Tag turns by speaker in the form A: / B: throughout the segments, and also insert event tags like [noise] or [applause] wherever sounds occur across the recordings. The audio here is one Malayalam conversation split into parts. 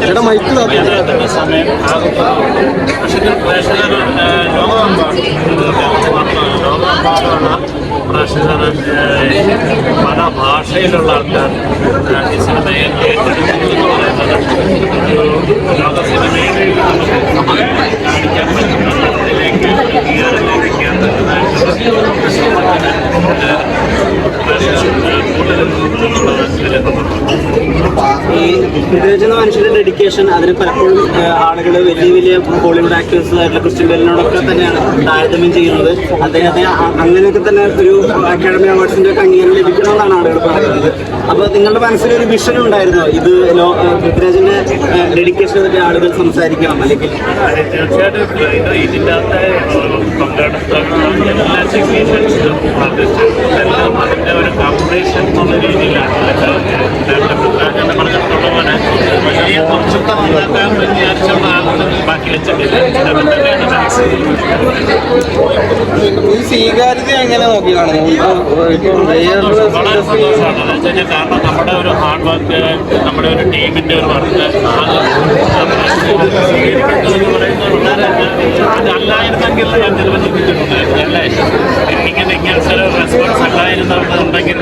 A: ചേട്ടാ മൈക്ക്
B: പ്രേക്ഷകർ പല ഭാഷയിലുള്ള ആൾക്കാർ ഈ സിനിമയെ ഏറ്റെടുക്കുന്നു എന്ന് പറയുന്നത് ലോക സിനിമയിൽ നമുക്ക് കാണിക്കാൻ പറ്റുന്ന തരത്തിലേക്ക് ഉയർന്നിരിക്കാൻ Yeah.
C: ഈ പൃഥ്വിരാജ് എന്ന ഡെഡിക്കേഷൻ അതിന് പലപ്പോഴും ആളുകൾ വലിയ വലിയ ബോളിവുഡ് ആക്ടേഴ്സ് ആയിട്ടുള്ള ക്രിസ്ത്യൻ ബെല്ലിനോടൊക്കെ തന്നെയാണ് താരതമ്യം ചെയ്യുന്നത്. അദ്ദേഹത്തെ അങ്ങനെയൊക്കെ തന്നെ ഒരു അക്കാഡമി അവാർഡ്സിന്റെ ഒക്കെ അംഗീകാരം ലഭിക്കണമെന്നാണ് ആളുകൾ പറയുന്നത്. അപ്പോൾ നിങ്ങളുടെ മനസ്സിലൊരു വിഷൻ ഉണ്ടായിരുന്നോ? ഇത് പൃഥ്വിരാജിന്റെ ഡെഡിക്കേഷനെ പറ്റി ആളുകൾ സംസാരിക്കണം അല്ലെങ്കിൽ?
B: തീർച്ചയായിട്ടും ഇത് ഇതിന്റെ അകത്ത് പങ്കെടുത്ത എല്ലാ ടെക്നീഷ്യൻസും ആർട്ടിസ്റ്റും എല്ലാം
A: ഈ സ്വീകാര്യത എങ്ങനെ നോക്കി കാണുന്നു?
B: കാരണം നമ്മുടെ ഒരു ഹാർഡ് വർക്ക് നമ്മുടെ ഒരു ടീമിന്റെ ഒരു വർക്ക് അതല്ലായിരുന്നെങ്കിൽ ഞാൻ ചിലപ്പോൾ ചിന്തിച്ചിട്ടുണ്ടായിരുന്നു അല്ലേ ഇങ്ങനെ ഇങ്ങനത്തെ ഒരു റെസ്പോൺസ് അല്ലായിരുന്നുണ്ടെങ്കിൽ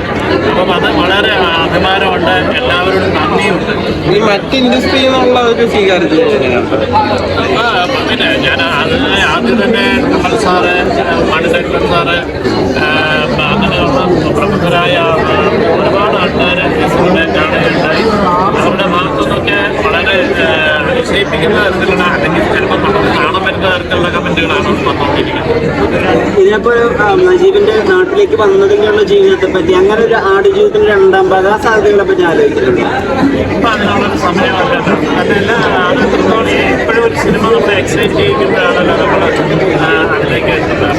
B: അപ്പം അത് വളരെ അഭിമാനമുണ്ട്. എല്ലാവരോടും
A: നന്ദിയും മറ്റ് ഇൻഡസ്ട്രിയിൽ നിന്നുള്ള ഒരു സ്വീകാര്യത
B: പിന്നെ ഞാൻ ആദ്യം തന്നെ കമൽ സാറ് മണിശങ്കരൻ സാറ് അങ്ങനെയുള്ള പ്രമുഖരായ ഒരുപാട് ആൾക്കാർ കാണുകയുണ്ടായി. അവരുടെ ഭാഗത്തുനിന്നൊക്കെ വളരെ ആ, വിജയിപ്പിക്കുന്ന തരത്തിലുള്ള അല്ലെങ്കിൽ ചിലപ്പോൾ നമുക്ക് കാണാൻ തരത്തിലുള്ള കമന്റുകളാണ് വന്നുകൊണ്ടിരിക്കുന്നത്
C: ഇതിനപ്പോൾ നജീബിന്റെ നാട്ടിലേക്ക് വന്നതിനുള്ള ജീവിതത്തെ പറ്റി അങ്ങനെ ഒരു ആട് ജീവിതത്തിന്റെ രണ്ടാം ഭാഗം ആ സാധ്യതകളെ പറ്റി ആലോചിക്കുന്നുണ്ട്
B: അതിനുള്ളൊരു സമയമല്ല അതല്ല അത്രത്തോളം ഇപ്പോഴും ഒരു സിനിമ നമ്മളെ എക്സൈറ്റ് ചെയ്യിക്കുമ്പോഴാണല്ലോ നമ്മൾ അതിലേക്ക് എത്തുന്നത്.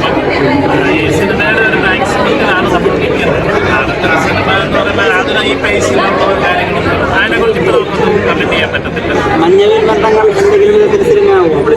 B: അപ്പം ഈ സിനിമയുടെ ഒരു മാക്സിമത്തിലാണ് നമ്മൾ നിൽക്കുന്നത്. അടുത്തൊരു സിനിമ എന്ന് പറയുമ്പോൾ അതിന് ഈ പേസിലുള്ള കാര്യങ്ങളൊന്നും അതിനെക്കുറിച്ച് ഇപ്പോൾ നമുക്കൊന്നും കമന്റ് ചെയ്യാൻ പറ്റത്തില്ല.
C: മഞ്ഞവിൽ ബന്ധങ്ങൾ എന്തെങ്കിലും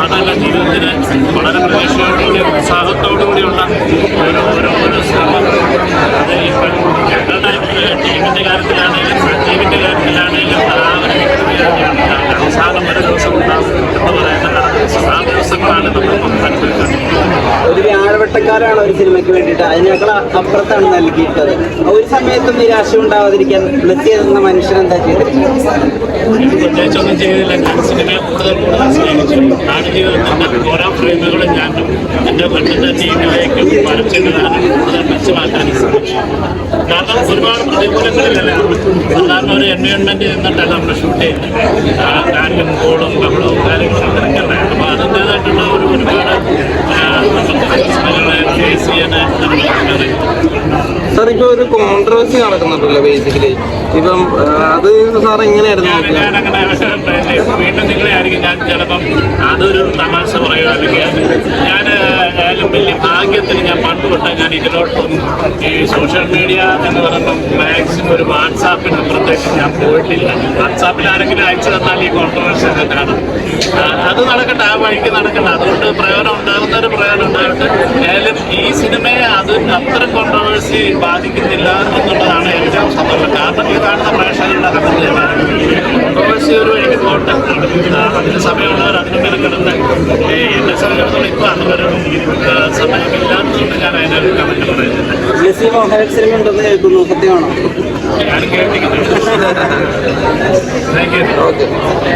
B: അതല്ല ജീവിതത്തിന് വളരെ പ്രതീക്ഷയോടുകൂടി ഉത്സാഹത്തോടുകൂടിയുള്ള ഓരോ ഓരോ ഓരോ ശ്രമം. അത് ഇപ്പം ടീമിന്റെ കാര്യത്തിലാണെങ്കിലും ടീമിന്റെ കാര്യത്തിലാണെങ്കിലും ആ ഒരു വ്യക്തിയാണ് അവസാനം ഒരു ദിവസം ഉണ്ടാകും എന്ന് പറയുന്നത് ആ ദിവസങ്ങളാണ് നമ്മൾ അനുഭവിക്കുന്നത്
C: ഒരു ഒരു സിനിമയ്ക്ക് വേണ്ടിയിട്ട്. അതിനേക്കാൾ അപ്പുറത്താണ് നൽകിയിട്ടത് ഒരു സമയത്തും നിരാശ ഉണ്ടാവാതിരിക്കാൻ ബ്ലസ് എന്ന മനുഷ്യൻ എന്താ ചെയ്തിരിക്കുന്നത്?
B: സിനിമ കൂടുതൽ കൂടുതൽ കാരണം ഒരുപാട് പ്രതികൂലങ്ങളിലല്ല സാധാരണ ഒരു എൻവയോൺമെന്റ് നിന്നിട്ടല്ല നമ്മൾ ഷൂട്ട് ചെയ്യുന്നത് ആ, കാറ്റും കോളും ബഹളവും കാര്യങ്ങളും കിടക്കല്ലേ അപ്പോൾ അതിന്റേതായിട്ടുള്ള ഒരു ഒരുപാട് ആ, നമുക്ക് പ്രശ്നങ്ങളെ ഫേസ് ചെയ്യാനായിട്ട് നമ്മൾ അറിയാം
A: സാർ ഇപ്പൊ ഒരു കോൺട്രവേഴ്സി നടക്കുന്നുണ്ടല്ലോ ബേസിക്കലി ഇപ്പം അത് സാർ എങ്ങനെയായിരുന്നു
B: വീണ്ടും നിങ്ങളെ ആയിരിക്കും. ഞാൻ ചിലപ്പം അതൊരു തമാശ പറയുക അല്ലെങ്കിൽ ഞാൻ ഏതായാലും വലിയ ഭാഗ്യത്തിൽ ഞാൻ പണ്ട് തൊട്ട് ഞാൻ ഇതിലോട്ടും ഈ സോഷ്യൽ മീഡിയ എന്ന് പറയുമ്പം മാക്സിമം ഒരു വാട്സാപ്പിന് അപ്പുറത്തേക്ക് ഞാൻ പോയിട്ടില്ല. വാട്സാപ്പിൽ ആരെങ്കിലും അയച്ചു തന്നാൽ ഈ കോൺട്രവേഴ്സി ഒക്കെ കാണും. അത് നടക്കട്ടെ ആ വഴിക്ക് നടക്കട്ടെ. അതുകൊണ്ട് പ്രയോജനം ഉണ്ടാകുന്ന ഒരു പ്രയോജനം അത്ര കോൺട്രവേഴ്സി ബാധിക്കുന്നില്ല എന്നുള്ളതാണ് ഏറ്റവും സന്തോഷം. കാരണം ഈ കാണുന്ന പ്രേക്ഷകരുടെ കമന്റ് കോൺട്രവേഴ്സി ഒരു എനിക്ക് പോട്ടെ അതിന് സമയമുള്ളവർ അതിന് മെനക്കെടുത്ത് ഈ എന്നെ സംബന്ധിച്ചിടത്തോളം ഇപ്പോൾ അതിനൊരു ആ, സമയമില്ലാത്തതുകൊണ്ട് ഞാൻ അതിനൊരു കമന്റ്
C: പറയുന്നത്
B: ഞാൻ കേട്ടിരിക്കുന്നു
A: ഓക്കെ [laughs]